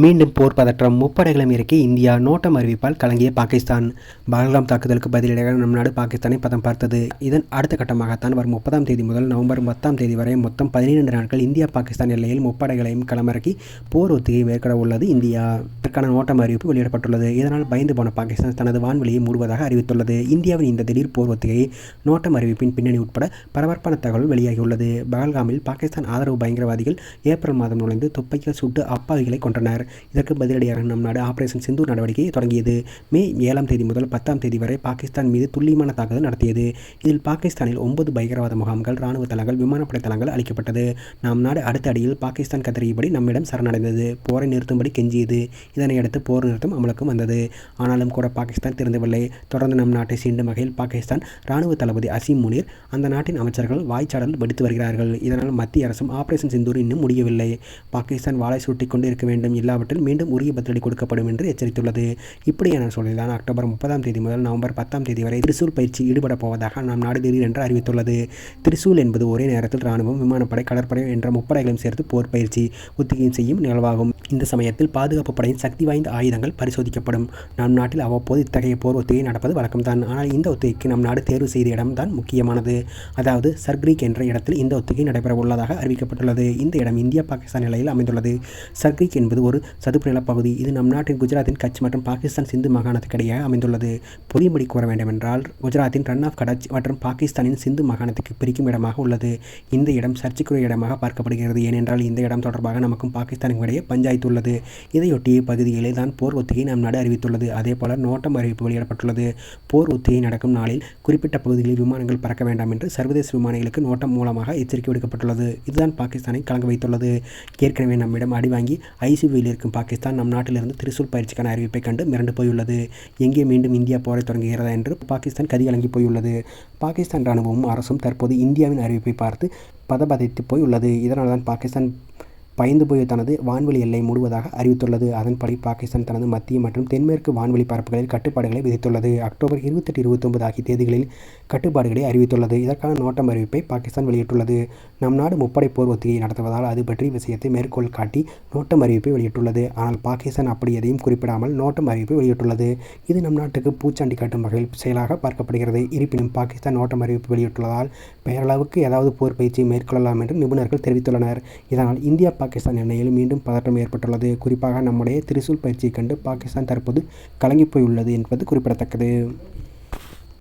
மீண்டும் போர் பதற்றம் முப்படைகளும் இறக்கி இந்தியா நோட்டம் அறிவிப்பால் கலங்கிய பாகிஸ்தான். பகல்காம் தாக்குதலுக்கு பதிலடியாக நம் நாடு பாகிஸ்தானை பதம் பார்த்தது. இதன் அடுத்த கட்டமாகத்தான் வரும் முப்பதாம் தேதி முதல் நவம்பர் பத்தாம் தேதி வரை மொத்தம் பதினிரண்டு நாட்கள் இந்தியா பாகிஸ்தான் எல்லையில் முப்படைகளையும் களமிறக்கி போர் ஒத்திகை மேற்கொள்ள உள்ளது இந்தியா. இதற்கான நோட்டம் அறிவிப்பு வெளியிடப்பட்டுள்ளது. இதனால் பயந்து போன பாகிஸ்தான் தனது வான்வெளியை மூடுவதாக அறிவித்துள்ளது. இந்தியாவின் இந்த திடீர் போர் ஒத்திகை நோட்டம் அறிவிப்பின் பின்னணி உட்பட பரபரப்பான தகவல் வெளியாகியுள்ளது. பகல்காமில் பாகிஸ்தான் ஆதரவு பயங்கரவாதிகள் ஏப்ரல் மாதம் நுழைந்து துப்பாக்கியால் சுட்டு அப்பாவிகளை கொன்றனர். இதற்கு பதிலடியாக நம் நாடு ஆபரேஷன் சிந்து நடவடிக்கையை தொடங்கியது. மே ஏழாம் தேதி முதல் பத்தாம் தேதி வரை பாகிஸ்தான் மீது துல்லியமான தாக்குதல் நடத்தியது. இதில் பாகிஸ்தானில் ஒன்பது பயங்கரவாத முகாம்கள் ராணுவ தளங்கள் விமானப்படை தளங்கள் அளிக்கப்பட்டது. நம் நாடு அடுத்த அடியில் பாகிஸ்தான் கதறியபடி நம்மிடம் சரணடைந்தது. போரை நிறுத்தும்படி கெஞ்சியது. இதனையடுத்து போர் நிறுத்தம் அமலுக்கும் வந்தது. ஆனாலும் கூட பாகிஸ்தான் திறந்தவில்லை தொடர்ந்து நம் நாட்டை சீண்டும் வகையில் பாகிஸ்தான் ராணுவ தளபதி அசீம் முனீர் அந்த நாட்டின் அமைச்சர்கள் வாய்ச்சாடல் வெடித்து வருகிறார்கள். இதனால் மத்திய அரசும் ஆபரேஷன் சிந்தூர் இன்னும் முடியவில்லை. பாகிஸ்தான் வாளை சுட்டி கொண்டு இருக்க வேண்டும். இல்லாவற்றில் மீண்டும் உரிய பதிலடி கொடுக்கப்படும் என்று எச்சரித்துள்ளது. இப்படியான சூழலில்தான் அக்டோபர் முப்பதாம் தேதி முதல் நவம்பர் பத்தாம் தேதி வரை திரிசூல் பயிற்சி ஈடுபட போவதாக நாம் நாடு திடீரென்று அறிவித்துள்ளது. திரிசூல் என்பது ஒரே நேரத்தில் ராணுவம் விமானப்படை கடற்படை என்ற முப்படைகளையும் சேர்த்து போர் பயிற்சி ஒத்திகையும் செய்யும் நிகழ்வாகும். இந்த சமயத்தில் பாதுகாப்பு படையின் சக்தி வாய்ந்த ஆயுதங்கள் பரிசோதிக்கப்படும். நம் நாட்டில் அவ்வப்போது இத்தகைய போர் ஒத்திகை நடப்பது வழக்கம்தான். ஆனால் இந்த ஒத்திகைக்கு நம் நாடு தேர்வு செய்த இடம்தான் முக்கியமானது. அதாவது சர்க்ரீக் என்ற இடத்தில் இந்த ஒத்திகை நடைபெற உள்ளதாக அறிவிக்கப்பட்டுள்ளது. இந்த இடம் இந்தியா பாகிஸ்தான் நிலையில் அமைந்துள்ளது. சர்க்ரீக் என்பது ஒரு சதுப்பு நிலப்பகுதி இது நம் நாட்டின் குஜராத்தின் கட்ச் மற்றும் பாகிஸ்தான் சிந்து மாகாணத்துக்கிடையே அமைந்துள்ளது. பொறிமுடி கூற வேண்டுமென்றால் குஜராத்தின் ரன் ஆஃப் கடச் மற்றும் பாகிஸ்தானின் சிந்து மாகாணத்துக்கு பிரிக்கும் இடமாக உள்ளது. இந்த இடம் சர்ச்சைக்குரிய இடமாக பார்க்கப்படுகிறது. ஏனென்றால் இந்த இடம் தொடர்பாக நமக்கும் பாகிஸ்தானுக்கும் இடையே பஞ்சாயத்து உள்ளது. இதையொட்டிய பகுதிகளில் தான் போர் ஒத்திகை நம் நாடு அறிவித்துள்ளது. அதே போல நோட்டம் அறிவிப்பு வெளியிடப்பட்டுள்ளது. போர் ஒத்திகை நடக்கும் நாளில் குறிப்பிட்ட பகுதிகளில் விமானங்கள் பறக்க வேண்டாம் என்று சர்வதேச விமானிகளுக்கு நோட்டம் மூலமாக எச்சரிக்கை விடுக்கப்பட்டுள்ளது. இதுதான் பாகிஸ்தானை கலங்க வைத்துள்ளது. ஏற்கனவே நம்மிடம் அடிவாங்கி ஐசியூவில் இருக்கும் பாகிஸ்தான் நம் நாட்டிலிருந்து திரிசூல் பயிற்சிக்கான அறிவிப்பை கண்டு மிரண்டு போயுள்ளது. எங்கே மீண்டும் இந்தியா போரை தொடங்குகிறதா என்று பாகிஸ்தான் கதிகலங்கி போயுள்ளது. பாகிஸ்தான் ராணுவமும் அரசும் தற்போது இந்தியாவின் அறிவிப்பை பார்த்து பதபதைத்து போய் உள்ளது இதனால் தான் பாகிஸ்தான் பயந்து போய் தனது வான்வெளி எல்லை மூடுவதாக அறிவித்துள்ளது. அதன்படி பாகிஸ்தான் தனது மத்திய மற்றும் தென்மேற்கு வான்வெளி பரப்புகளில் கட்டுப்பாடுகளை விதித்துள்ளது. அக்டோபர் இருபத்தெட்டு இருபத்தொன்பது ஆகிய தேதிகளில் கட்டுப்பாடுகளை அறிவித்துள்ளது. இதற்கான நோட்டம் அறிவிப்பை பாகிஸ்தான் வெளியிட்டுள்ளது. நம் நாடு முப்படை போர் ஒத்திகை நடத்துவதால் அது பற்றி விஷயத்தை மேற்கோள் காட்டி நோட்டம் அறிவிப்பை வெளியிட்டுள்ளது. ஆனால் பாகிஸ்தான் அப்படி எதையும் குறிப்பிடாமல் நோட்டம் அறிவிப்பை வெளியிட்டுள்ளது. இது நம் நாட்டுக்கு பூச்சாண்டி காட்டும் வகையில் செயலாக பார்க்கப்படுகிறது. இருப்பினும் பாகிஸ்தான் நோட்டம் அறிவிப்பு வெளியிட்டுள்ளதால் பெயரளவுக்கு ஏதாவது போர் பயிற்சியை மேற்கொள்ளலாம் என்று நிபுணர்கள் தெரிவித்துள்ளனர். இதனால் இந்தியா பாகிஸ்தான் எண்ணெயில் மீண்டும் பதற்றம் ஏற்பட்டுள்ளது. குறிப்பாக நம்முடைய திரிசூல் பயிற்சியை கண்டு பாகிஸ்தான் தற்போது கலங்கிப் போயுள்ளது என்பது குறிப்பிடத்தக்கது.